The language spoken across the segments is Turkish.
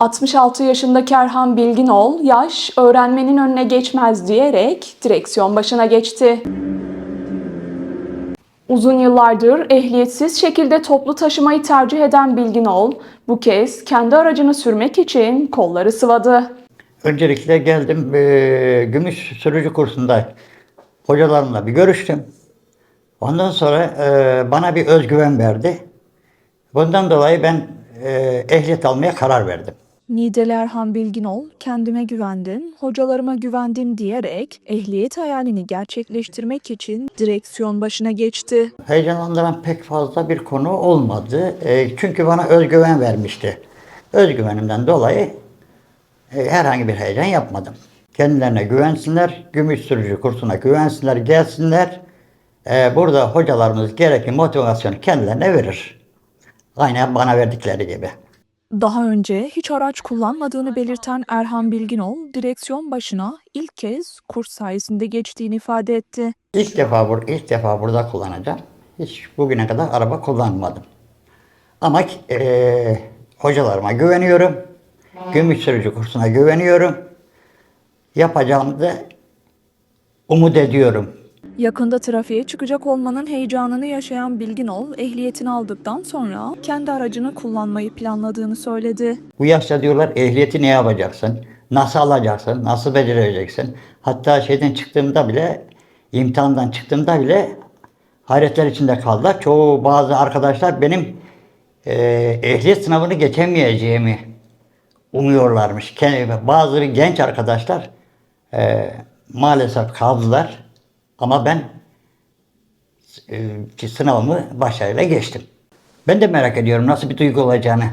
66 yaşındaki Erhan Bilginol, yaş öğrenmenin önüne geçmez diyerek direksiyon başına geçti. Uzun yıllardır ehliyetsiz şekilde toplu taşımayı tercih eden Bilginol, bu kez kendi aracını sürmek için kolları sıvadı. Öncelikle geldim eee, gümüş sürücü kursunda hocalarımla bir görüştüm. Ondan sonra eee, bana bir özgüven verdi. Bundan dolayı ben eee, ehliyet almaya karar verdim. Nidel Erhan Bilginol, kendime güvendim, hocalarıma güvendim diyerek ehliyet hayalini gerçekleştirmek için direksiyon başına geçti. Heyecanlandıran pek fazla bir konu olmadı. Eee, çünkü bana özgüven vermişti. Özgüvenimden dolayı eee, herhangi bir heyecan yapmadım. Kendilerine güvensinler, gümüş sürücü kursuna güvensinler, gelsinler. Eee, burada hocalarımız gerekli motivasyonu kendilerine verir. Aynen bana verdikleri gibi. Daha önce hiç araç kullanmadığını belirten Erhan Bilginol, direksiyon başına ilk kez kurs sayesinde geçtiğini ifade etti. İlk defa bur ilk defa burada kullanacağım. Hiç bugüne kadar araba kullanmadım. Ama eee, hocalarıma güveniyorum. Gümüş sürücü kursuna güveniyorum. Yapacağımı da umut ediyorum. Yakında trafiğe çıkacak olmanın heyecanını yaşayan Bilginol, ehliyetini aldıktan sonra kendi aracını kullanmayı planladığını söyledi. Bu yaşta diyorlar ehliyeti ne yapacaksın? Nasıl alacaksın? Nasıl becereceksin? Hatta şeyden çıktığımda bile, imtihandan çıktığımda bile hayretler içinde kaldılar. Çoğu bazı arkadaşlar benim eee, ehliyet sınavını geçemeyeceğimi umuyorlarmış. Bazı genç arkadaşlar eee, maalesef kaldılar. Ama ben eee, sınavımı başarıyla geçtim. Ben de merak ediyorum nasıl bir duygu olacağını.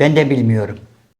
Ben de bilmiyorum.